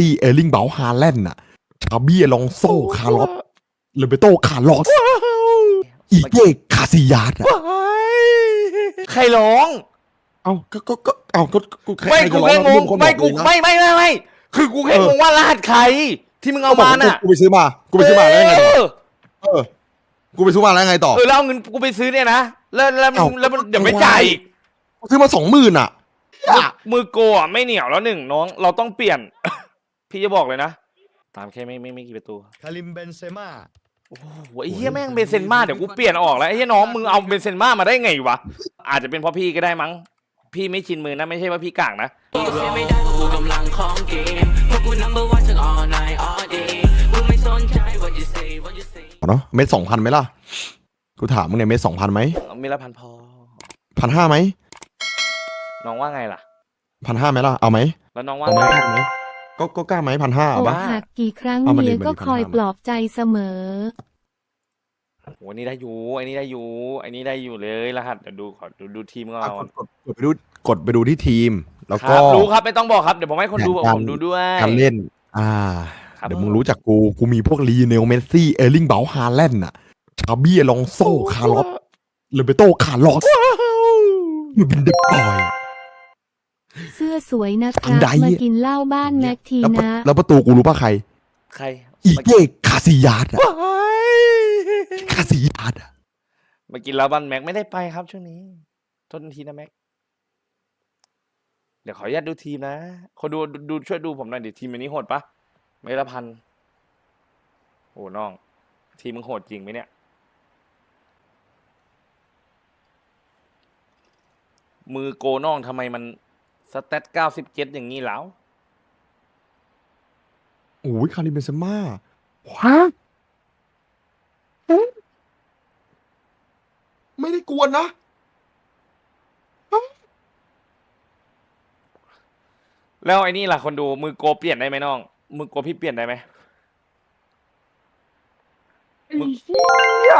ตี้เออร์ลิงเบาฮาแลนด์น่ะ ชาบี้ลองโซคาร์ลอสเลเบโตคาร์ลอสอีเก้คาซิยาสอะใครร้อง เอ้าก็ก็ก็เอ้าก็กูใครไม่ใครกูจะร้อแค่งเรื่องงคนไม่บอกกูเองนะไม่ไม่ไม่ไม่คือกูแค่เอองงว่ารหัสใคร ที่มึงเอามาน่ะกูไปซื้อมากูไปซื้อมาแล้วยังไงต่อเออเออกูไปซื้อมาแล้วยังไงต่อเออแล้วเอาเงินกูไปซื้อเนี่ยนะแล้วแล้วมึเอ้างแล้วมันเดี๋ยวไม่จ่ายอีกกูซื้อมาสองหมื่นอะมือมือโกอะไม่เหนียวแล้วหนึ่งน้อง เราต้องเปลี่ยน พี่จะบอกเลยนะ ตามแค่ไม่ไม่ไม่กี่ประตูคาริมเบนเซม่าโอ้โหไอ้เหี้ยแม่งเบนเซนมาเดี๋ยวกูเปลี่ยนออกแล้วไอ้เหี้ยน้องมึงเอาเบนเซนมามาได้ไงวะอาจจะเป็นเพราะพี่ก็ได้มั้ง พี่ไม่ชินมือนะไม่ใช่ว่าพี่กากนะ กูเสียไม่ได้เพราะกูกำลังของเกมเพราะกู number one ทั้ง all night all day กูไม่สนใจ what you say what you say เนาะเม็ดสองพันไหมล่ะ กูถามมึงเนี่ยเม็ดสองพันไหมมีละพันพอ พันห้าไหมน้องว่าไงล่ะ พันห้าไหมล่ะ เอาไหมแล้วน้องว่าเอาไหมไงเอาไหม ก็ก็กล้าไหมพันห้าเอาอกปะหักกี่ครั้งเอามาดิเมียมาดิก็คอยพันห้าปลอบใจเสมอ โหนี่ได้อยู่ไอ้นี่ได้อยู่ไอ้นี่ได้อยู่เลยรหัสเดี๋ยวดูขอดูดูทีมก่อะอนกดกดกดไปดูกดไปดูที่ทีม แล้วคก็ รับรู้ครับไม่ต้องบอกครับเดี๋ยวผมให้คนดูการผมดูด้วย การเล่น อ่า ครับ เดี๋ยวมึงรู้จักกู กูมีพวกลีเนลเมสซี่ เออร์ลิงเบาฮาแลนด์น่ะชาบี้ลองโซคาร์ลอสเลเบโตคาร์ลอสมันเป็นเด็กปล่อย เสื้อสวยนะคทัรันบใดมากินเหล้าบ้านแม็กทีแล้วประนะ แล้วประตูกูรู้ป่ะใคร ใคร อีเก้คาซิยาสอะคาซิยาสอะมากินแล้วบันแม็กไม่ได้ไปครับช่วงนี้โทษทีนะแม็ก เดี๋ยวขออนุญาตดูทีมนะคนดูดูดูช่วยดูผมหน่อยดิทีมอันนี้โหดปะไม่ละพันโอ้น้อง ทีมมึงโหดจริงไหมเนี่ยมือโกน้องทำไมมัน สเตตเก้าสิบเจ็ดอย่างนี้แล้วโอ้ยคาริเบนเซม่าฮะไม่ได้กวนนะ แล้วไอ้นี่ล่ะคนดูมือโกเปลี่ยนได้ไหมน้อง มือโกพี่เปลี่ยนได้ไหม ไอ้เหี้ย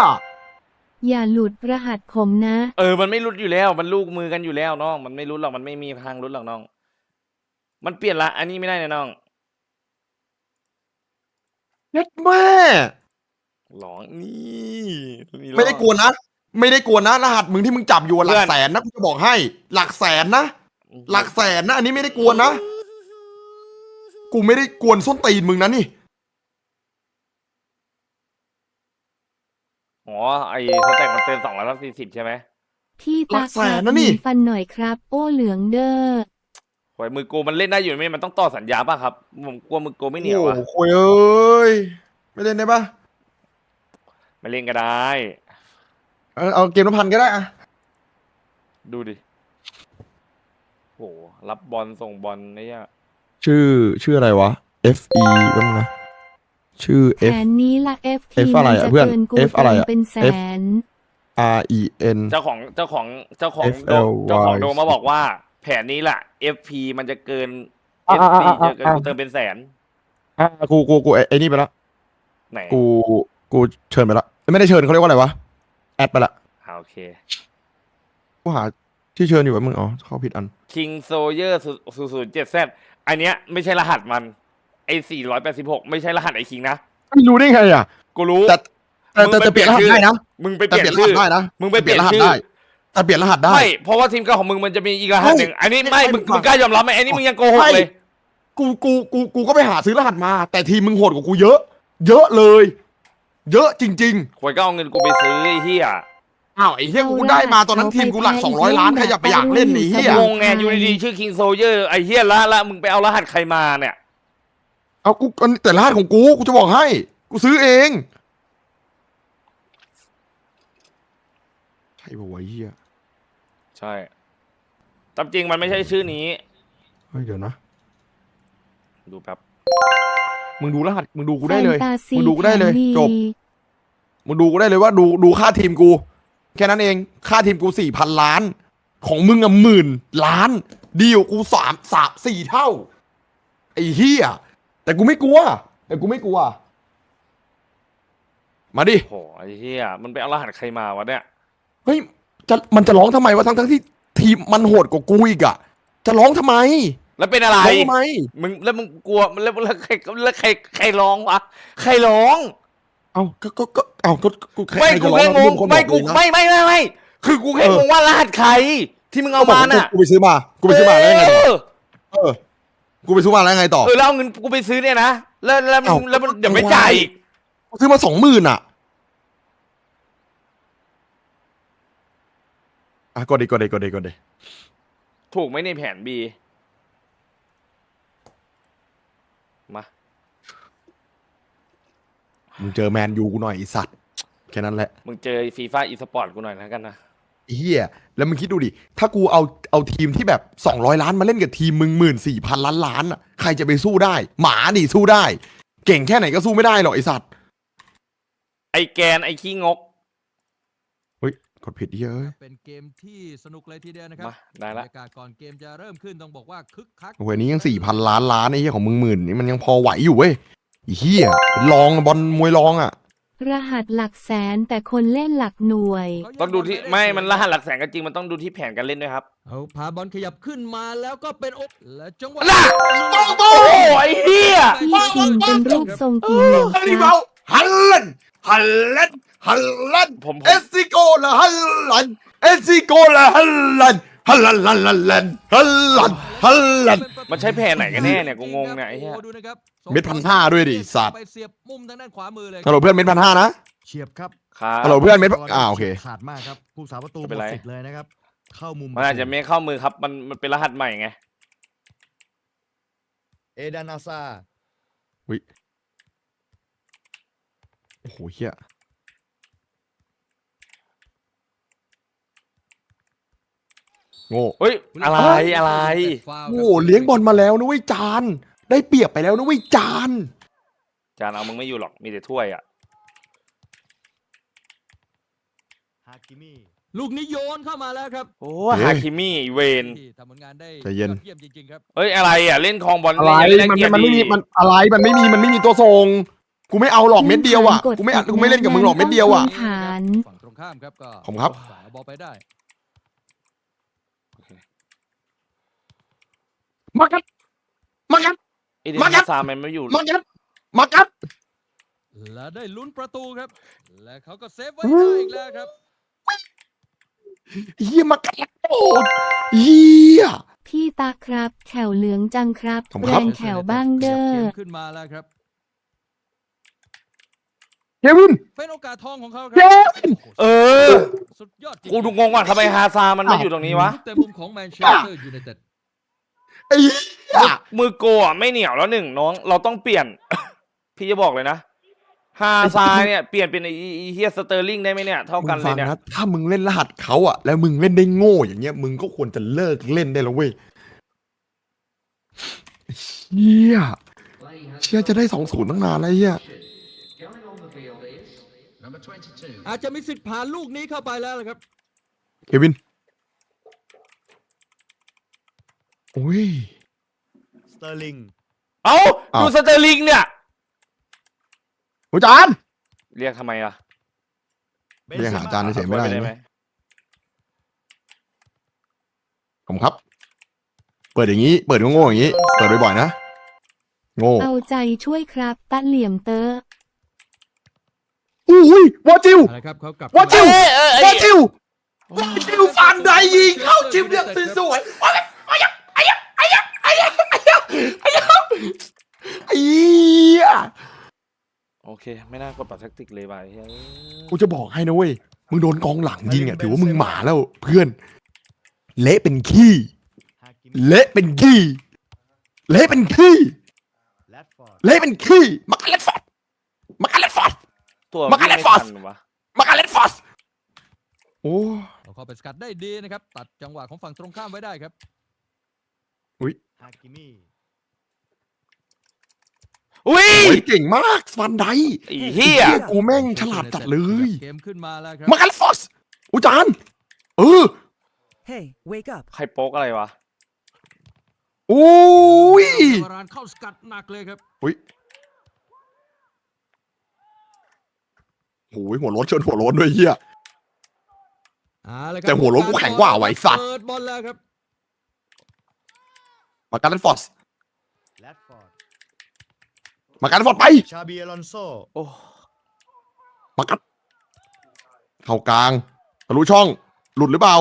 อย่าหลุดรหัสผมนะ เออ มันไม่รุดอยู่แล้ว มันลูกมือกันอยู่แล้วน้อง มันไม่รุดหรอก มันไม่มีทางรุดหรอกน้อง มันเปลี่ยนละ อันนี้ไม่ได้นะน้องเย็ดแม่หลองนี่นี่ไม่ได้กวนนะ ไม่ได้กวนนะ รหัสมึงที่มึงจับอยู่อะหลัเพื่กอน แสนนะกูจะบอกให้ หลักแสนนะ หลักแสนนะ อันนี้ไม่ได้กวนนะ กูไม่ได้กวนส้นตีนมึงนะนี่ อ๋อไอ้สแต็กมันเติมสองร้อยสี่สิบใช่ไหมพี่หลัตากแสนนะนี่หฟันหน่อยครับ โอ้เหลืองเด้อ หวยมือโกมันเล่นได้อยู่ไหมมันต้องต่อสัญญาป่ะครับผมกลัวมือโกไม่เหนียวอะโอ้โหคุยเอ้ย ไม่เล่นได้ปะไม่เล่นก็ได้ เอาเอาเกมละพันก็ได้อะดูดิโหรับบอลส่งบอลไอ้เหี้ยชื่อชื่ออะไรวะ F E ก็นะ ชื่อ แผ F นนี้ละ FT F อะไรมันอะจะเพื่อนเกินกู F อะไรอะ เป็นแส F น R E N เจ้าของเจ้าของเจ้าของ FLY โดเจ้าของโดมาบอกว่า แผนนี้แหละ FP มันจะเกิน อะ FP อะอะจะเกินอะกูเติมเป็นแสนอะกูกูกูไอ้ไอ้นี่ไปละไหนกูกูเชิญไปละไม่ได้เชิญเขาเรียกว่าอะไรวะแอดไปละอ่าโอเคกูหาที่เชิญอยู่ว่ามึงอ๋อเข้าผิดอัน King Soldier ศูนย์ศูนย์เจ็ดแซอันเนี้ยไม่ใช่รหัสมันไอ้สี่ร้อยแปดสิบหกไม่ใช่รหัสไอ้คิงนะไม่รู้ได้ไงอะกูรู้ แต่แต่แต่มึงไปแต่เปลี่ยนรหัสเปลี่ยนชื่อได้นะมึงไปเปแต่ลี่ยเปลี่ยนนรหัชื่สอได้นะมึงไปเปลี่ยนรหัสชื่อได้แต่เปลี่ยนรหัสได้ ไม่เพราะว่าทีมเก่าของมึงมันจะมีอีกรหัสหนึ่งอันนี้ไม่มึงไม่มึงกล้ายอมรับไหมอันนี้มึงยังโกหกไม่เลย กูกูกูกูก็ไปหาซื้อรหัสมา แต่ทีมมึงโหดกว่ากูเยอะ เยอะเลย เยอะจริงควยก็เอาเงินกูไปซื้อไอ้เหี้ยๆ อ้าวไอ้เหี้ยกูได้มาตอนนั้นทีมกูหลักสองร้อยล้านใครอยากไปอยากเล่นไอ้เหี้ย งงไงอยู่ดีๆชื่อ King Soldier ไอ้เหี้ยละละมึงไปเอารหัสใครมาเนี่ย เอากูอันแต่รหัสของกูกูจะบอกให้ กูซื้อเองใช่ป่าวะไอ้เหี้ยใช่ตามจริงมันไม่ใช่ชื่อนี้ เฮ้ยเดี๋ยวนะ ดูแป๊บ มึงดูรหัสมึงดูกูได้เลย แฟนตาซีมึงดูกูได้เลยแผนดีจบ มึงดูกูได้เลยว่าดูดูค่าทีมกู แค่นั้นเอง ค่าทีมกูสี่พันล้าน ของมึงอะหมื่นล้าน ดีกว่ากูสามสามสี่เท่า ไอ้เฮีย แต่กูไม่กลัว แต่กูไม่กลัว มาดิโหไอ้เหี้ยมันไปเอารหัสใครมาวะเนี่ยเฮ้ยจะมันจะร้องทำไมวะทั้งทั้งที่ทีมมันโหดกว่ากูอีกอะจะร้องทำไมแล้วเป็นอะไรร้องทำไม มึงแล้วมึงกลัวแล้วแล้วใครแล้วใครใครร้องวะใครร้องเอ้าก็ก็ก็เอ้าก็กูใครไม่ใครกูจะร้อแค่งเรื่องงคนไม่บอกกูเองนะไม่ไม่ไม่ไม่คือกูแค่เอองงว่ารหัสใครที่มึงเอามาน่ะ กูไปซื้อมา กูไปซื้อมาแล้วยังไงต่อเออเออ กูไปซื้อมาแล้วยังไงต่อ เออแล้วเอาเงินกูไปซื้อเนี่ยนะแล้วแล้วมันเอ้า แล้วมันเดี๋ยวไม่จ่ายอีกกูซื้อมาสองหมื่นอะอะกดดิกดดิกดดิกดดิถูกไหมในแผนบีมามึงเจอแมนยูกูหน่อยไอสัตว์แค่นั้นแหละ มึงเจอฟีฟ่าอีสปอร์ตกูหน่อยแล้วกันนะไอ้ เฮียแล้วมึงคิดดูดิ ถ้ากูเอาเอาทีมที่แบบสองร้อยล้านมาเล่นกับทีมมึงหมื่นสี่พันล้านล้านอะใครจะไปสู้ได้ หมาดิสู้ได้ เก่งแค่ไหนก็สู้ไม่ได้หรอกไอสัตว์ไอแกนไอขี้งกเฮ้ยกดผิดเหี้ยเอะเป็นเกมที่สนุกเลยทีเดียวนะครับมาได้บรละ รยากาศก่อนเกมจะเริ่มขึ้นต้องบอกว่าคึกคักโอ้โหอันนี้ยังสี่พันล้านล้านไอ้เหี้ยของมึงหมื่นนี่มันยังพอไหวอยู่เว้ยไอ้เหี้ยเป็นรองบอลมวยรองอะ รหัสหลักแสนแต่คนเล่นหลักหน่วย ต้องดูที่ไม่มันรหัสหลักแสนก็จริงมันต้องดูที่แผนการเล่นด้วยครับเอาพาบอลขยับขึ้นมาแล้วก็เป็นโอกและจังหวะน่ะโอ้ยไอ้เหี้ยที่จริงเป็นรูปทรงกี่เหลี่ยมครับฮัลลันฮัลลันฮัลลันผมผมเอสซิโกละฮัลลันเอสซิโกละฮัลลันฮัลลันลันลันลันฮัลลันฮัลลัน มันใช้แผนไหนกันแน่เนี่ยกูงงเนี่ยไอ้เหี้ย โดูนะครับเม็ดพันห้าด้วยดิสัตว์ ไปเสียบมุมทางด้านขวามือเลยฮัลโหลเพื่อนเม็ดพันห้านะ เฉียบครับครับ ฮัลโหลเพื่อนเม็ดอ่าโอเค ขาดมากครับผู้สาประตูหไม่มเป็นดไร สิทธิ์เลยนะครับ เข้ามุมมันอาจจะไม่เข้ามือครับ มันมันเป็นรหัสใหม่ไง เอดานาซา โอ้โหเหี้ย โง่เฮ้ยอะไรอะไรโง่เลี้ยงบอลมาแล้วนะเว้ยจาน ได้เปรียบไปแล้วนะเว้ยจาน จานเอามึงไม่อยู่หรอกมีแต่ถ้วยอะฮากิมิลูกนี้โยนเข้ามาแล้วครับโอ้ฮาคิมี่เวนที่ทำผลงานได้ใจเย็นอดเยี่ยมจริงๆครับเฮ้ยอะไรอะเล่นคลองบอลอะไรเล่นมันเกียรติมันไม่มีดีมันอะไรมันไม่มีมันไม่มีตัวทรงกูไม่เอาหรอกเม็ดเดียวอะกูไม่กูไม่เล่นกับมึงหรอกเม็ดเดียวอะฐานฝั่งตรงข้ามครับก็ผมครับฝ่ายเอาบอลไปได้ มากัดมากัดเอเดนมาครับ ซามันไม่อยู่มากัดมากัดและได้ลุ้นประตูครับ และเขาก็เซฟไว้อืมได้อีกแล้วครับ เฮียมากัดแล้วโอ้เฮีย พี่ตาครับแถวเหลืองจังครับผมแรครับ งแถวบ้างเด้อเกมขึ้นมาแล้วครับ เควิน เป็นโอกาสทองของเขาคเครัวินเออ สุดยอดจริงกูดูงงว่าทำไมฮาซามันไม่อยู่ตรงนี้วะ เต็มมุมของแมนเชสเตอร์ยูไนเต็ด ไอ้เหี้ยมือโกอะไม่เหนียวแล้วหนึ่งน้อง เราต้องเปลี่ยน พี่จะบอกเลยนะฮาซาเนี่ยเปลี่ยนเป็นไอ้ไอ้เฮียสเตอร์ลิงได้ไหมเนี่ยเท่ามึกันงเลฟัยงเนี่ยนะถ้ามึงเล่นรหัสเขาอะ แล้วมึงเล่นได้โง่อย่างเงี้ย มึงก็ควรจะเลิกเล่นได้แล้วเว้ยเฮียเชี่ยจะได้สองศูนย์ตั้งนานแล้วเฮียอาจจะมีสิทธิ์ผ่านลูกนี้เข้าไปแล้วละครับ เควินโอ้ย สเตอร์ลิง เอ้าอ้าว ดูสเตอร์ลิงเนี่ยโอ้จาน เรียกทำไมอะบนเรียกหาซม่จานเฉยๆไม่ได้เอาถ้วยปไหมผมครับ เปิดอย่างนี้ เปิดโง่ๆอย่างนี้ เปิดบ่อยๆนะ โง่เอาใจช่วยครับตะเหลี่ยมเตออุ้ยวอจิว อะไรครับเขากลับว่าจิ้วเอ้ยเอ้ยเอ้วอยจิววอจิวฟันใดยิงเข้าจิ้มเรียบสวยๆโอ้ยไอ้ยะไอ้ยะไอ้ยะไอ้ยะ ไอ้ยะไอ้ยะไอ้เหี้ยโอเค ไม่น่ากดปัดแท็กติกเลยว่ะไอ้เฮ้ยกูจะบอกให้นะเว้ย มึงโดนกองหลังยิงอะถือว่ามึงหมาแล้วเพื่อน เละเป็นขี้ฮากิมิเละเป็นขี้ เละเป็นขี้แรดฟอร์ดเละเป็นขี้มาการเล็ดฟอร์ดมาการเล็ดฟอร์ด ตัวมากัวิ่นงเลยไม่ฟอสทันวะมาการเล็ดฟอร์ดโอ้เขาเข้าไปสกัดได้ดีนะครับ ตัดจังหวะของฝั่งตรงข้ามไว้ได้ครับ ฮากิมิ อุ้ย โอ้ยเก่งมากฟันไดไอ้เฮียกูแม่งฉลาดจัดเลยเกมขึ้นมาแล้วครับมาการเล็ดฟอร์ดอุยจานเออ Hey, wake up. ใครโป๊กอะไรวะโอ้ยวารานเข้าสกัดหนักเลยครับอุ้ยโอ้ยหัวโล้นชนหัวโล้นด้วยเฮีย เอาละครับแต่หัวโล้นกูแข็งกว่าไว้สัตว์ เปิดบอลแล้วครับมาการ์ดฟอร์ดแรดฟอร์ด มาการ์ดฟอร์ดไป ชาบีอลอนโซโอ้มากัดเข้ากลางทะลุช่อง หลุดหรือเปล่า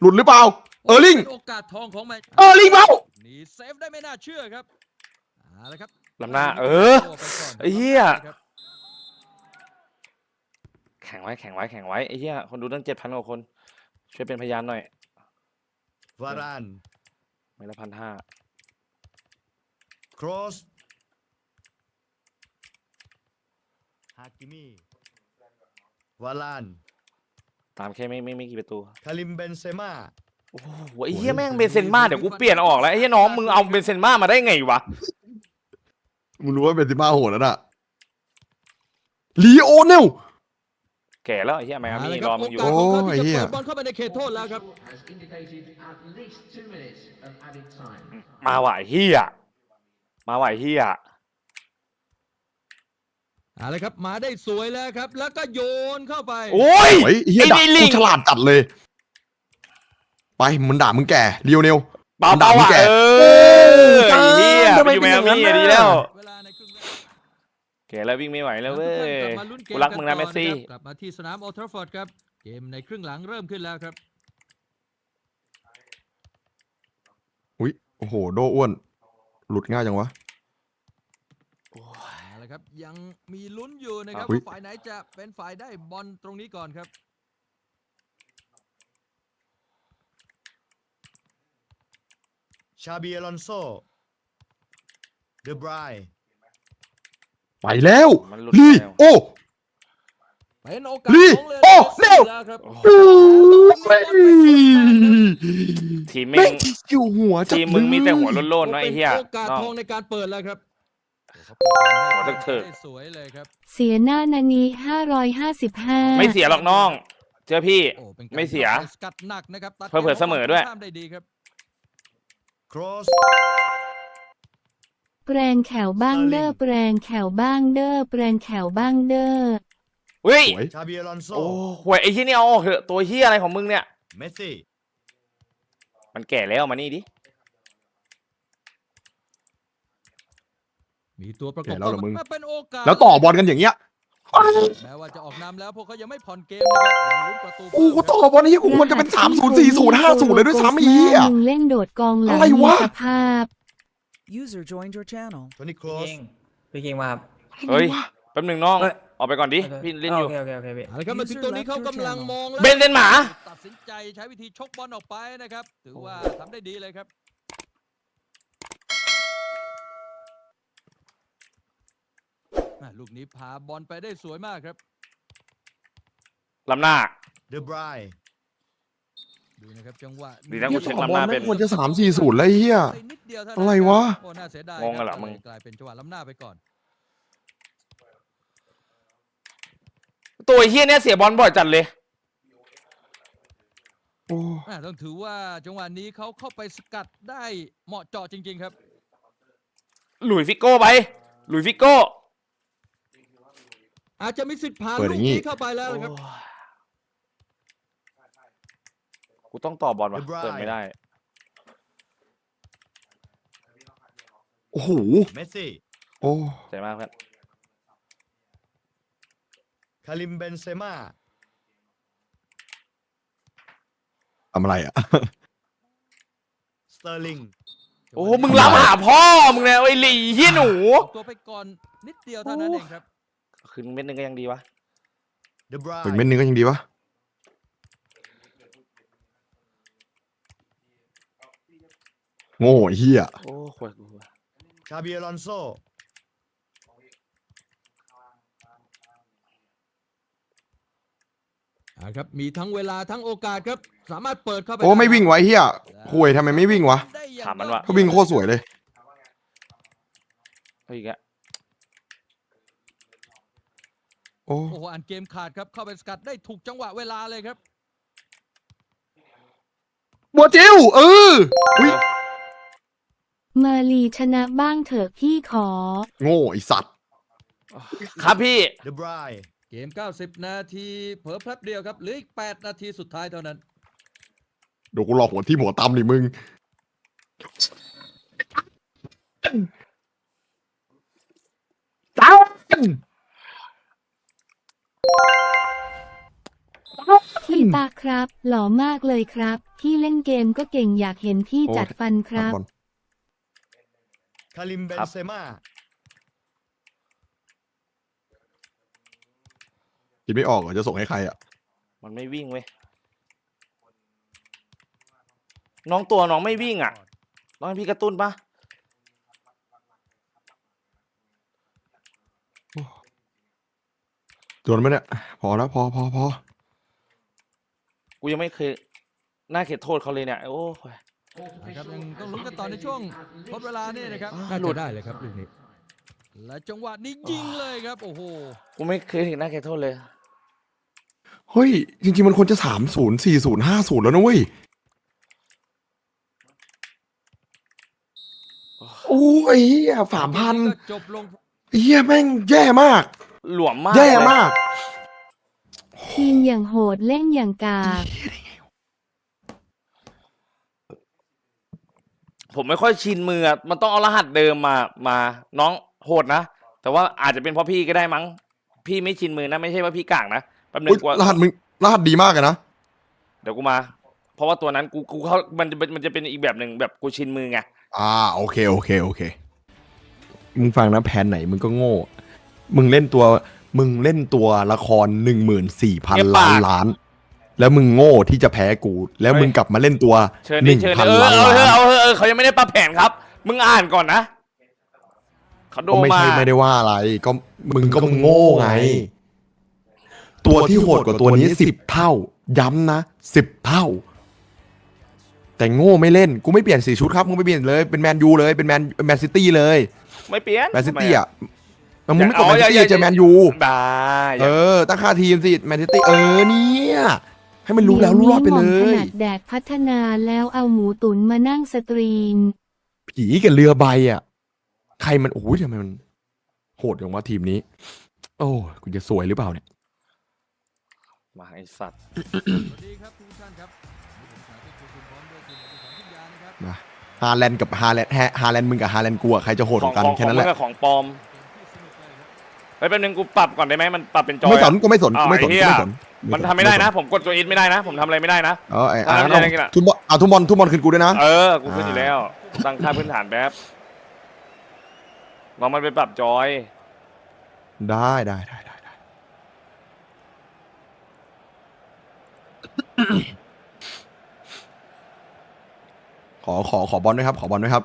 หลุดหรือเปล่า เออร์ลิง ป็นโอกาสทองของแมนเออร์ลิงเปล่าหนี่เซฟได้ไม่น่าเชื่อครับเอาละครับลำหน้าเออตัวไปก่อนไอ้เหี้ย ครับแข่งไว้แข่งไว้แข่งไว้ไอ้เหี้ยคนดูตั้งเจ็ดพันกว่าคน ช่วยเป็นพยานหน่อย วารานไม่ละพันห้า ครอสฮากิมีวารานตามแค่ไม่ไม่ไม่กี่ประตู คาริมเบนเซม่าโอ้โหไอ้เหี้ยแม่งเบนเซนมาเดี๋ยวกูเปลี่ยนออกแล้วไอ้เหี้ยน้องมึงเอาเบนเซนมามาได้ไงวะมึงรู้ว่าเบนซิม่าโหดแล้วน่ะลีโอเนล แก่แล้วไอ้เหี้ยไมอาเอามี่ละครรัอบมึงอยู่โอกาสของเขาโอ้ยที่เหี้จะยเปิดบอลเข้าไปในเขตโทษแล้วครับ has indicated at least two minutes of added time. มาว่ะไอ้เหี้ย มาว่ะไอ้เหี้ยเอาละครับมาได้สวยแล้วครับ แล้วก็โยนเข้าไป โอ้ย เฮ้ยเฮียไอ้ด่านี่ลิกูงฉลาดจัดเลย ไปมึงด่ามึงแก่ลีโอเนลเบามันด่าเบามึงอะแก่เอโอ้อไอ้เหี้ยทำไปไมอยู่เป็ไมนอย่าอางนั้นมี่น่ะดีแล้วเวลาในครึ่งแรกแก่แล้ววิ่งไม่ไหวแล้วเว้ยทุกท่านกลับมาลุ้นเกกูรักมึงนะกัเมสซี่ครับกลับมาที่สนามโอทราฟอร์ดครับ เกมในครึ่งหลังเริ่มขึ้นแล้วครับ อุ้ยโอ้โห โดอ้วน หลุดง่ายจังวะ เอาละครับยังมีลุ้นอยู่นะครับอุ๊ย ว่าฝ่ายไหนจะเป็นฝ่ายได้บอลตรงนี้ก่อนครับ ชาบีอลอนโซ เดบราย ไปแล้วมันหลุดลีแล้ว โอ เป็นโอกาสลีของเลโอ้เร็เร็วแล้วครับโอ้โหโอ้ยทีมแม่แม่งงอยู่หัวจัดทีมมึงมีแต่หัวโล้นๆโอ้เนาะเป็ไอ้นเหี้ยโอกาสน้องทองในการเปิดแล้วครับหัวเถิกได้สวยเลยครับ เสียหน้านานี555ไม่เสียหรอกน้องเจอพี่โอ้เป็นการไม่เสียข้าปสกัดหนักนะครับตัดเผลอๆเสมอด้วยข้ามได้ดีครับครอสแปลงแขวบ้างเด้อ Sterling แปลงแขวบ้างเด้อแปลงแขวบ้างเด้อ เฮ้ย สวย ชาบีอลอนโซ โอ้หวยไอ้ที่นี่เอาออกเถอะตัวเฮียอะไรของมึงเนี่ย เมสซี่ มันแก่แล้วมานี่ดิ มีตัวประกแก่บแล้วเหรอมึงเข้าาเป็นโอกาสแล้วต่อบอลกันอย่างเงี้ยแม้ว่าจะออกนำแล้วพวกเขายังไม่ผ่อนเกมนะครับยังลุ้นประตูโอ้กูเพิ่มครับต่อบอลนี่กูควรจะเป็นสามศูนย์สี่ศูนย์ห้าศูนย์เลยด้วยซ้ำไอ้เหี้ย มึงเล่นโดดกองหลังอะไรมีวะสภาพ User joined your channel. โทนี่ครอสพี่คิงมาครับ เฮ้ย แป๊บหนึ่งน้อง เอ้ย ออกไปก่อนดิ พี่เล่นอยู่ โอเคโอเคโอเคพี่ เอาละครับมาถึงตัวนี้เขากำลังมองแล้วเบนเซนหมา ตัดสินใจใช้วิธีชกบอลออกไปนะครับ ถือว่าทำได้ดีเลยครับ อะลูกนี้พาบอลไปได้สวยมากครับ ลำหน้า เดบรายดูนะครับจังหวะดีนะกูเช็คต่อบลำหอลน้าแม่เป็งนควรจะสามสี่ศูนย์เลยไอ้เฮียไปนิดเดียวเท่านั้นอะไรวะ โอ้น่าเสียดายงงกันเหรอคบมึง กลายเป็นจังหวะล้ำหน้าไปก่อน ตัวเฮียเนี่ยเสียบอลบ่อยจัดเลยโอ้อะต้องถือว่าจังหวะนี้เขาเข้าไปสกัดได้เหมาะเจาะจริง ๆ ครับ หลุยส์ฟิโก้ไป หลุยส์ฟิโก้อาจจะมีสิทธิ์ผ่านเปิดลูอกย่างงี้ นี้เข้าไปแล้วนะครับโอ้ยกูต้องต่อบอลวะเปิดไม่ได้ โอ้โห เมสซี่ โอ้ ใจมากเพื่อน คาริมเบนเซม่าทำอะไรอะ สเตอร์ลิงโอ้โหมึงล้ำหาพ่อมึงเนี่ยไอ้หลีเฮียหนู ออกตัวไปก่อนนิดเดียวเท่านั้นเองครับคืนเม็ดนึงก็ยังดีวะ เดบรายถึงเม็ดนึงก็ยังดีวะ โง่ไอ้เฮียโอ้ขวดกูชาบีอลอนโซ อ่าครับมีทั้งเวลาทั้งโอกาสครับ สามารถเปิดเข้าไปโอ้ไม่วิ่งไวะไอ้เฮียคุยทำไมไม่วิ่งวะได้อย่งถามมันว่าเขาวิ่งโคตรสวยเลย เฮ้ยอีกอะโอ้โอ้โหอ่านเกมขาดครับเข้าไปสกัดได้ถูกจังหวะเวลาเลยครับบัวจิวเอออุ้ยมาลีชนะบ้างเถอะพี่ขอ โง่ไอสัตว์ ครับพี่ เดบราย เกม 90 นาทีเผลอแป๊บเดียวครับเหลืออีก 8 นาทีสุดท้ายเท่านั้น เดี๋ยวกูรอหัวที่หัวตำดิมึงตายพี่ตาครับ หล่อมากเลยครับพี่เล่นเกมก็เก่งอยากเห็นพี่จัดฟันครับบอลคาริมเบนครับเซม่า คิดไม่ออกเหรอจะส่งให้ใครอะมันไม่วิ่งเว้ย น้องตัวน้องไม่วิ่งอะ น้องให้พี่กระตุ้นปะโดนไหมเนี่ยพอแล้วพอพอพอกูยังไม่เคยน่าเขตโทษเขาเลยเนี่ย โอ้ย นะครับยังต้องลุ้นกันต่อในช่วงทดเวลานี่นะครับอ่าน่าหลุจะด ได้เลยครับลูกนี้และจังหวะนี้ยิงเลยครับ โอ้โห กูไม่เคยเห็นน่าเขตโทษเลย เฮ้ย จริง ๆ มันควรจะสามศูนย์สี่ศูนย์ห้าศูนย์แล้วนะเว้ย โอ้ยเหี้ยสามพันก็จบลงเฮียแม่งแย่มาก หลวมมากแย่เลยมากทีมอย่างโหดเล่นอย่างกาก ผมไม่ค่อยชินมืออะมันต้องเอารหัสเดิมมามา น้องโหดนะ แต่ว่าอาจจะเป็นเพราะพี่ก็ได้มั้ง พี่ไม่ชินมือนะ ไม่ใช่ว่าพี่กากนะแป๊บนึอุ๊งยกูรหัสมึงรหัสดีมากเลยนะเดี๋ยวกูมา เพราะว่าตัวนั้นกูกูเขามันจะเป็นมันจะเป็นอีกแบบหนึ่งแบบกูชินมือไงอ่าโอเคโอเคโอเค มึงฟังนะแผนไหนมึงก็โง่ มึงเล่นตัว มึงเล่นตัวละครหนึ่งหมื่นสี่พันล้านล้าน แล้วมึงโง่ที่จะแพ้กู แล้วมึงกลับมาเล่นตัวเชิญหดินึ่งเชิญดิพันเออล้านเอาเถล้าอะนเอาเถอะเออเขายังไม่ได้ปรับแผนครับ มึงอ่านก่อนนะเขาโดก็ไม่มา ใช่ไม่ได้ว่าอะไร ก็มึงก็มึงโง่ไง ตัวที่โหดกว่าตัวนี้สิบเท่า ย้ำนะสิบเท่า แต่โง่ไม่เล่นกูไม่เปลี่ยนสีชุดครับมึงไม่เปลี่ยนเลยเป็นแมนยูเลยเป็นแมนแมนซิตี้เลยไม่เปลี่ยนแมนซิตี้ทำไมอะแต่มึงไม่กดอ๋แมอนซิตี้อย่าอย่าเจอแมนยูได้เออตั้งค่าทีมสิแมนซิตี้เออเนี่ยให้มันรู้แล้วรู้รอดไปเลดี๋วนี้หม่อมถยนัดแดกพัฒนาแล้วเอาหมูตุ๋นมานั่งสตรีม ผีกับเรือใบอะ ใครมันโอ้ยทำไมมัน โหดอย่างว่าทีมนี้ โอ้ยกูจะสวยหรือเปล่าเนี่ย มาไอสัตว์ สวัสดีครับทุกท่านครับนี่ผมสาธิตคุณพร้อมด้วยทีมอดิสันทุกยานะครับมาฮาแลนด์กับฮาแลนด์ฮาแลนด์มึงกับฮาแลนด์กูอะใครจะโหดขกองว่ากันของแค่นั้นแหละของมึงกับของปลอมเกมที่สนุกเลยครับไปแป๊บนึงกูปรับก่อนได้ไหมมันปรับเป็นจอยไม่สนอะกูไม่สนอ๋อกูไม่สนไอ้กูเหี้ยไม่สนมันทำไม่ได้นะ ผมกดตัวอินไม่ได้นะ ผมทำอะไรไม่ได้นะเออไอ้ถ้าอ่าไม่ได้อะไรกินอะทุนบอลเอาทุนบอลทุนบอลคืนกูด้วยนะ เออ กูขึ้นอยู่แล้ว ตั้งค่าพื้นฐานแป๊บลองมันไปปรับจอย ได้ได้ได้ได้ได้ ขอขอขอบอลด้วยครับ ขอบอลด้วยครับ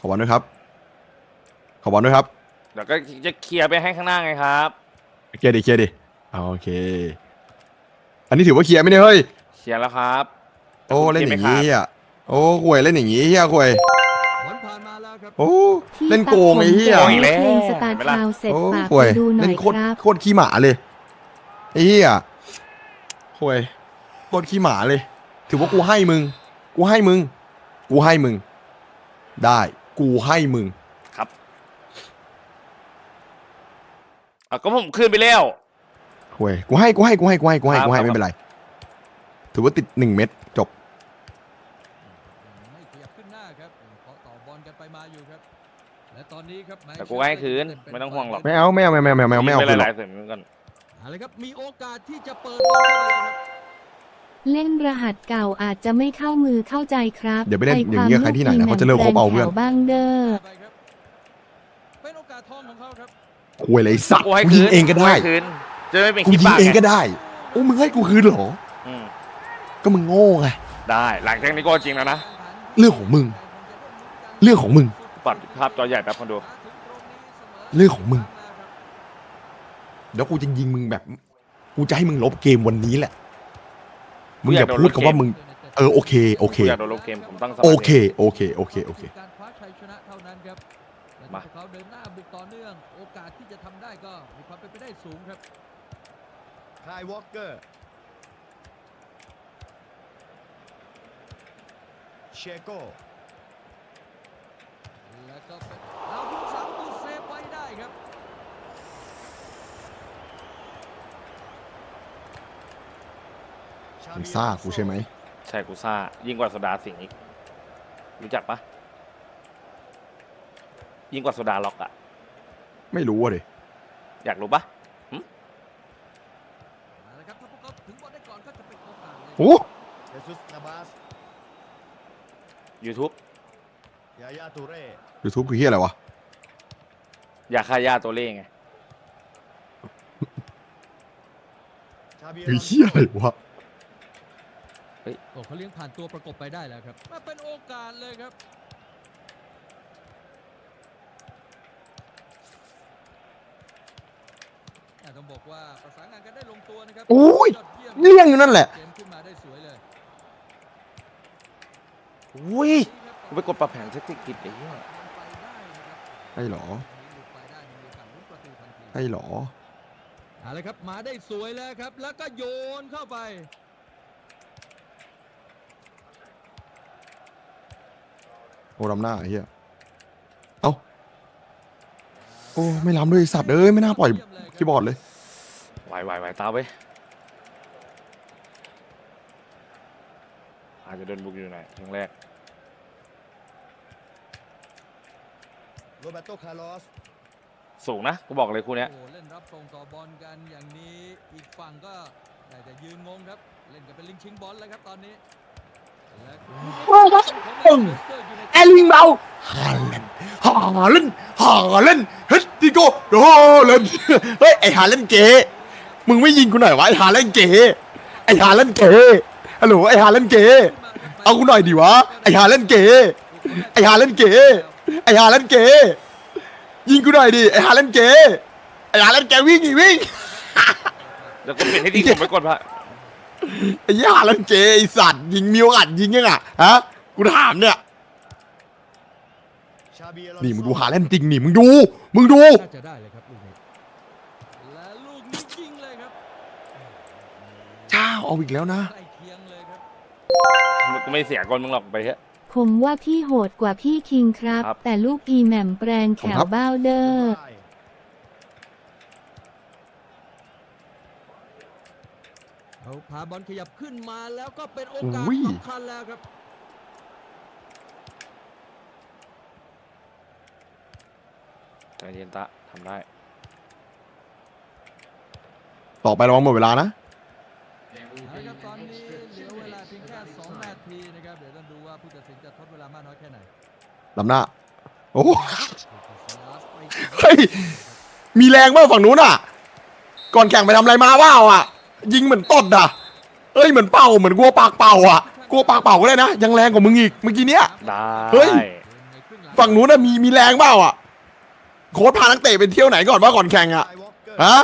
ขอบอลด้วยครับ ขอบอลด้วยครับเดี๋ยวก็จะเคลียร์ไปให้ข้างหน้าไงครับ เคลียร์ดิเคลียร์ดิเอาโอเค อันนี้ถือว่าเคลียร์ไหมเนี่ยเฮ้ยเคลียร์แล้วครับ โอ้แต่ผมเล่นคิดอไม่ย่างขาดนี้อะโอ้ห่วยเล่นอย่างนี้เฮียห่วยผลผ่านมาแล้วครับโอ้ที่เล่นโกงไอ้เหี้ยตัดผมโกงอีกแล้วเพลงสตาร์ทาวเสร็จโอ้ฝากห่วยไปดูหน่เล่อนยโคคตรรับโคตรขี้หมาเลยไอ้เหี้ยห่วย โคตรขี้หมาเลย ถือว่ากูให้มึง กูให้มึง กูให้มึง ได้ กูให้มึงครับอะก็ผมคืนไปแล้วห่วยกูให้กูให้กูให้กูให้กูให้ครับกูให้ครับไม่เป็นไร ถือว่าติดหนึ่งเม็ดจบ ไม่ขยับขึ้นหน้าครับเคาะต่อบอลกันไปมาอยู่ครับ และตอนนี้ครับแต่กูให้คืนไม่ต้องห่วงหรอก ไม่เอาไม่เอาไม่เอาไม่เอาไม่เอาไม่เอาไปคืนหหรอกลายๆเสริมกันเอาละครับมีโอกาสที่จะเปิดบอลเข้าไปเลยครับ เล่นรหัสเก่าอาจจะไม่เข้ามือเข้าใจครับเดี๋ยวไปเล่นคอย่างนี้กับใครที่ไหนนะเขาจะเลิกคบเอาเพื่อนแถวบ้างเด้อไปครับเป็นโอกาสทองของเขาครับห่วยเลยสัตว์กูให้กูคืยิงนเองก็ได้ให้คืนจะไม่เป็นกูขี้ยิงปากเองก็ไงได้โอ้มึงให้กูคืนเหรออืมก็มึงโง่ไงได้หลังจากนี้ก็จริงแล้วนะเรื่องของมึง เรื่องของมึงปรับภาพจอใหญ่แป๊บคนดูเรื่องของมึงเดี๋ยวกูจะยิงมึงแบบ กูจะให้มึงลบเกมวันนี้แหละ มึงอย่าพูดคำว่ามึง เออโอเคโอเคกูอยากโดนลบเกมผมตั้งสมาธิโอเคโอเคโอเคโอเค การคว้าชัยชนะเท่านั้นครับและมาถ้าพวกเขาเดินหน้าบุกต่อเนื่อง โอกาสที่จะทำได้ก็มีความเป็นไปได้สูงครับคายวอลเกอร์เชโกแล้วก็เป็นเอาผู้สามตูเซฟไว้ได้ครับ ชา มึงบีซ่ากูใช่ไหมใช่กูซ่า ยิ่งกว่าสดาสิงห์อีกรู้จักปะยิ่งกว่าโซดาล็อกอะไม่รู้อะดิอยากรู้ปะเอาละครับถ้าพวกเขาถึงบอลได้ก่อนก็จะเป็นโอกาสเลยโอ้เจสุสนาบาสยูทูบยายาตูเร่ยูทูบคือเฮียอะไรวะอยากฆ่าญาติตัวเล่ไงชาบีคือเฮียอะไรวะ โอ้เขาเลี้ยงผ่านตัวประกบไปได้แล้วครับมาเป็นโอกาสเลยครับแต่ต้องบอกว่าประสานงานกันได้ลงตัวนะครับโอ้ยดเยี่ยมเลี่ยงอยู่นั่นแหละเกมขึ้นมาได้สวยเลยอุ้ยกูไปกดปรับแผงเซตติกิจไอ้เหี้ยใช่เหรอใช่เหรอ เอาละครับมาได้สวยแล้วครับ แล้วก็โยนเข้าไป โอ้ลำหน้าไอ้เฮียเอ้า โอ้ไม่ล้ำด้วยไอ้สัตว์เอ้ยไม่น่าปล่อยคีย์บอร์ดเลย ไหวไหวไหวตามไปอาจจะโดนบุกอยู่หน่อยครั้งแรก โรเบโต คาร์ลอส สูงนะกูบอกเลยคู่เนี้ย โอ้เล่นรับส่งต่อบอลกันอย่างนี้อีกฝั่งก็ได้แต่ยืนงงครับ เล่นกันเป็นลิงชิงบอลแล้วครับตอนนี้และ ปึ้งแอลลิงเบาฮาเลนฮาเลนฮาเลนเฮ้ยดิโก้ฮาเลนเฮ้ยไอฮาเลนเก๋มึงไม่ยิงกูหน่อยวะไอฮาเลนเก๋ไอฮาเลนเก๋ฮัลโหลไอฮาเลนเก๋เอากูหน่อยดิวะไอฮาเลนเก๋ไอฮาเลนเก๋ไอฮาเลนเก๋ยิงกูหน่อยดิไอฮาเลนเก๋ไอฮาเลนเก๋วิ่งอีวิ่งแล้วก็เปลี่ยนให้ดีผมไปกดพระ ไอ้ย่าเลนเก๋ไอสัตว์ยิงมีโอกาสยิงยังอะฮะกูถามเนี่ยชาบีอลอนโซนี่มึงดูฮาเลนจริงนี่มึงดู มึงดูน่าจะได้เลยครับลูกนี้และลูกนี้ยิงเลยครับเจ้าเอาอีกแล้วนะ ใกล้เคียงเลยครับกูไม่เสียก่อนมึงหรอกไปเถอะ ผมว่าพี่โหดกว่าพี่คิงครับ ครับ แต่ลูกอีแหม่มแปลงแขผมวครับบ้าวเดอร์ เขาพาบอลขยับขึ้นมาแล้วก็เป็นโอกาสอุ้ยสำคัญแล้วครับ ใจเย็นตะทำได้ ต่อไประวังหมดเวลานะ There will เอา be ละครับ an ตอนนี้ extra เหลือ two เวลา minutes เพียง of แค่ added 2นา time. ทีนะครับเดี๋ยวต้องดูว่าผู้ตัดสินจะทดเวลามากน้อยแค่ไหนลำหน้า โอ้ลาสไปเฮ้ย มีแรงมากฝั่งนู้นอะ ก่อนแข่งไปทำอะไรมาว้าวอะ ยิงเหมือนตดอะเอ้ยเหมือนเป่าเหมือนกลัวปากเป่าอะกลัวปากเป่าก็ได้นะ ยังแรงกว่ามึงอีกเมื่อกี้เนี้ย ได้เฮ้ย ฝั่งนู้นน่ะมีมีแรงเปล่าอะโค้ชพานักเตะไปเที่ยวไหนก่อนว่าก่อนแข่งอะไวอล์กเกอร์ฮะ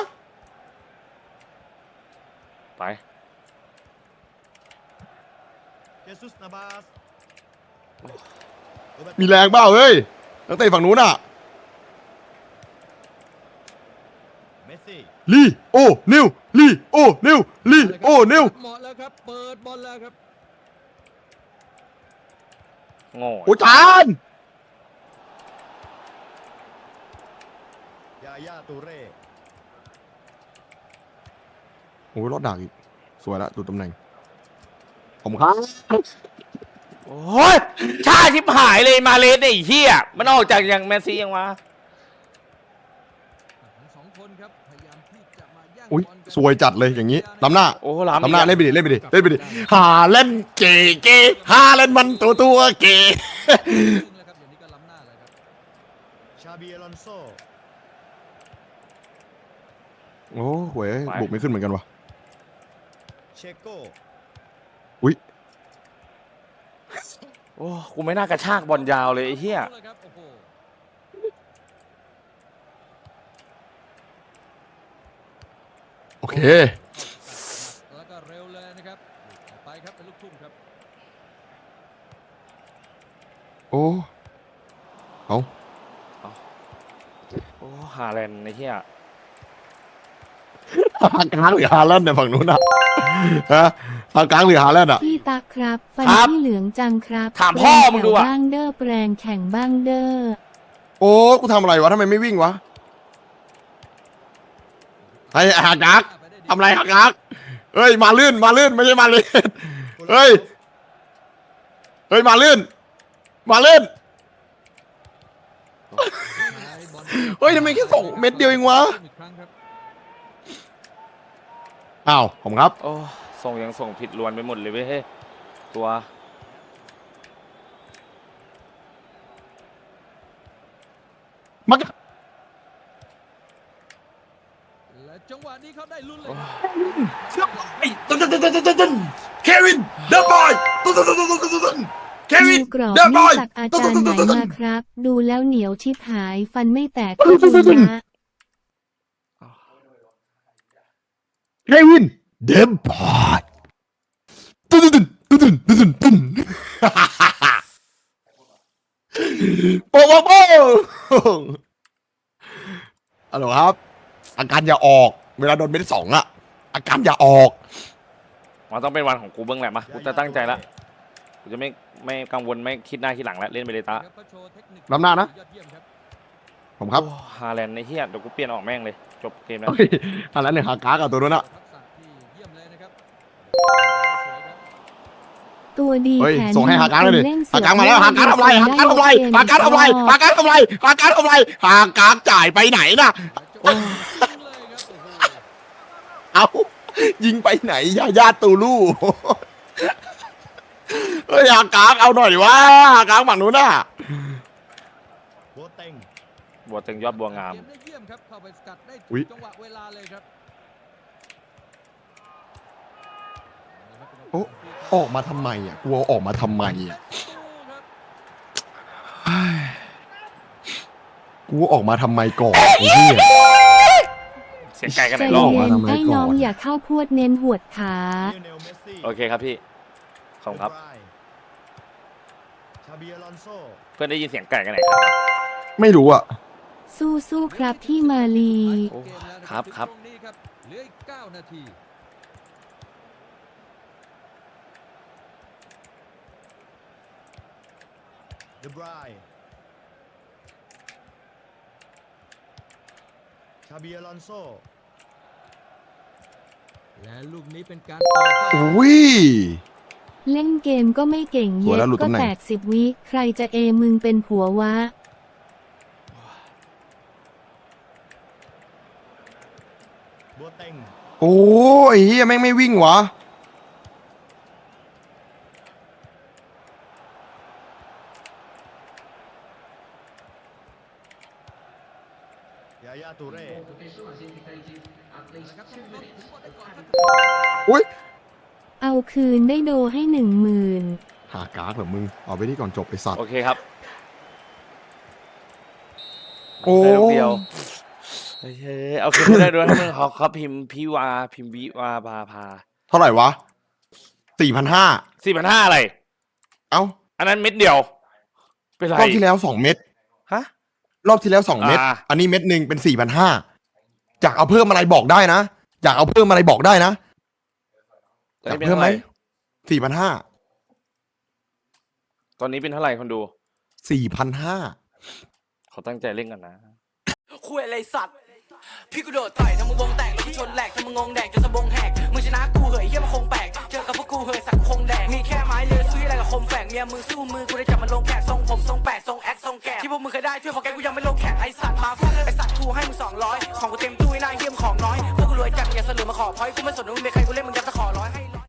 ไปเจสุสนาบาสโรเบโตมีแรงเปล่าเฮ้ยนักเตะฝั่งนู้นอะ เมสซี่ ลีโอนิวลีโอนิวลีโอนิวเหมาะแล้วครับ เปิดบอลแล้วครับโง่โอ้จานยายาตูเร่โอ้ยรอดดักอีก สวยละดูตำแหน่ง ผมครับโอ้ยชาชิบหายเลยมาเลสเนี่ยไอ้เหี้ยมันออกจากอย่างแมนซียังวะ ทั้งสองคนครับพยายามที่จะมาแย่ง อุ้ยบลกันสวยจัดเลยอย่างนี้ล้ำหน้าโอ้โหล้ำล้ำหน้าอีกเล่นไปดิเล่นไปดิเล่นไปดิฮาเล่นเก๋เก๋ฮาเล่นมันตัวตัวเก๋ซึ่งแล้วครับอย่างนี้ก็ล้ำหน้าเลยครับชาบีอลอนโซโอ้โหวยบุกไม่ขึ้นเหมือนกันวะเชโก้โอ้กูไม่น่ากระชากบอลยาวเลยไอ้เหี้ย อาละครับ โอ้โหโอเค แล้วก็เร็วเลยนะครับต่อไปครับเป็นลูกทุ่งครับโอ้เอาโอ้ฮาแลนด์ไอ้เหี้ยฮากลางหรือฮาแลนด์เนี่ยฝั่งนู้นอะฮะฮากลางหรือฮาแลนด์อะพี่ตักครับฟันครับที่เหลืองจังครับถามพ่อมึงดูอะแปลแถวบ้างเดอร์แปลงแข่งบ้างเดอร์โอ้กูทำอะไรวะทำไมไม่วิ่งวะ ไอ้ฮากลางทำอะไรฮากลางเฮ้ยมาลื่นมาลื่นไม่ใช่มาลื่นเฮ้ยเฮ้ยมาลื่น มาเล่นซ้ายบอลเฮ้ยทำไมแค่สองเม็ดเดียวเองวะอีกครั้งครับอ้าวผมครับโอ้ส่งยังส่งผิดลวนไปหมดเลยเว้ยเฮ้ยตัวมา และ จังหวะนี้เขาได้ลุ้นเลยเชื่อไอ้ตึ้นตึ้นตึ้นตึ้นตึ้นเควินเดอะบอยตึ้นตึ้นตึ้นตึ้นตึ้นตึ้นเควินดูกรอบเดอะบนี่อยจากอาตึ้นจารตึ้ย์นไหนตึ้นตึ้นมาครับ ดูแล้วเหนียวชิบหายฟันไม่แตกก็ดูนะเควินเดอะบอยตึ้นตึ้นตึ้นตึ้นตึ้นตึ้นตึ้นโป๊ะโป๊ะโป๊ะฮัลโหลครับอาการอย่าออก เวลาโดนเม็ดสองอะอาการอย่าออก มันต้องเป็นวันของกูเบื้องแหละมากูจะตั้งใจละกูจะไม่ไม่กังวลไม่คิดหน้าคิดหลังแล้วเล่นไปเลยตาครับเขาโชว์เทคนิคล้ำหน้านะยอดเยี่ยมครับผมครับโอ้ฮาแลนด์ในเฮียเดี๋ยวกูเปลี่ยนออกแม่งเลย จบเกมแล้วเฮ้ยอันนั้นเนี่ยหากากับตัวนั้นอะทักษะที่เยี่ยมเลยนะครับสวยครับตัวดีเฮ้ยแขนส่งให้ดีหากาเลยดิเล่นหากามาแล้วหากาทำไรหากาทำไรหากาทำไรหากาทำไรหากาทำไรหากาจ่ายไปไหนน่ะ เอายิงไปไหนยาญาตูลู่เฮ้ยหากาเอาหน่อยวะหากาฝั่งนู้นน่ะโบเต็งบัวตึงยอดบัวงามเกมได้เยี่ยมครับเข้าไปสกัดได้อุ๊ถูยกจังหวะเวลาเลยครับโอ้ออกมาทำไมอะกลัวออกมาทำไมอะครับกูออกมาทำไมก่อนไอ้เหี้ยเสียงไก่กันไหใจนรอบเย็มานทำไมไอ้น้องก่อนอย่าเข้าพวดเน้นหวดขาลิโอเนลเมสซี่โอเคครับพี่ขอบคุณครับชาบีอลอนโซเพื่อนได้ยินเสียงไก่กันไหนครับไม่รู้อะ สู้สู้ๆครับที่มาลี โอ้เกมแล้วนะครับครับถึงตงนี้ครับ เหลืออีก9นาที เดบรายชาบีอลอนโซ และลูกนี้เป็นการเปิดเข้าอุ้ย เล่นเกมก็ไม่เก่งหัวเย็แล้วดหลุดก็ตำแหน่ง แตกสิบวิใครจะเอมึงเป็นผัววะโบเต็งโอ้ยเฮียแม่งไม่วิ่งวะ คืนได้โดให้หนึ่งหมื่นหากากเหรอมึง เอาไปที่ก่อนจบไอสัตว์ โอเคครับโอ้ ได้ลูกเดียวโอเคโอเคไม่ได้ด้วยให้มึงเขาเขาพิมพ์พิวาพิมพ์วิวาพาพาเท่าไหร่วะสี่พันห้าสี่พันห้าอะไร เอ้า อันนั้นเม็ดเดียว เป็นไรรอบที่แล้วสองเม็ด ฮะ รอบที่แล้วสองเม็ด อ่า อันนี้เม็ดหนึ่งเป็นสี่พันห้าอยากเอาเพิ่มอะไรบอกได้นะ อยากเอาเพิ่มอะไรบอกได้นะ ตอนอยากนี้เป็นเพิ่มเท่าไหไหมร่สี่พันห้าตอนนี้เป็นเท่าไหร่คนดู สี่พันห้าเขาตั้งใจเล่นกันนะ คุยอะไรสัตว์ พี่กูโดดต่อยทำมึงวงแตกแล้วกูชนแหลกทำมึงงงแดกจนสะบงแหกมึงชนะกูเหยเยี่ยมนคงแปลกเจอกับพวกกูเหยสักคงแดกมีแค่ไม้เลือสู้อะไรกับคมแฝกเมียมึงสู้มือกูได้จับมันลงแขกทรงผมทรงแปดทรงแอคทรงแกะที่พวกมึงเคยได้ช่วยของแกกูยังไม่ลงแขกไอสัตว์มาฟาดไอสัตว์กูให้มึงสองร้อยของกูเต็มตู้ไอ้หน้าเยี่ยมของน้อยพวกกูรวยจัดอย่าสลือมาขอพอยกูไม่สนว่ามึงเป็นใครกูเล่นมึงจะ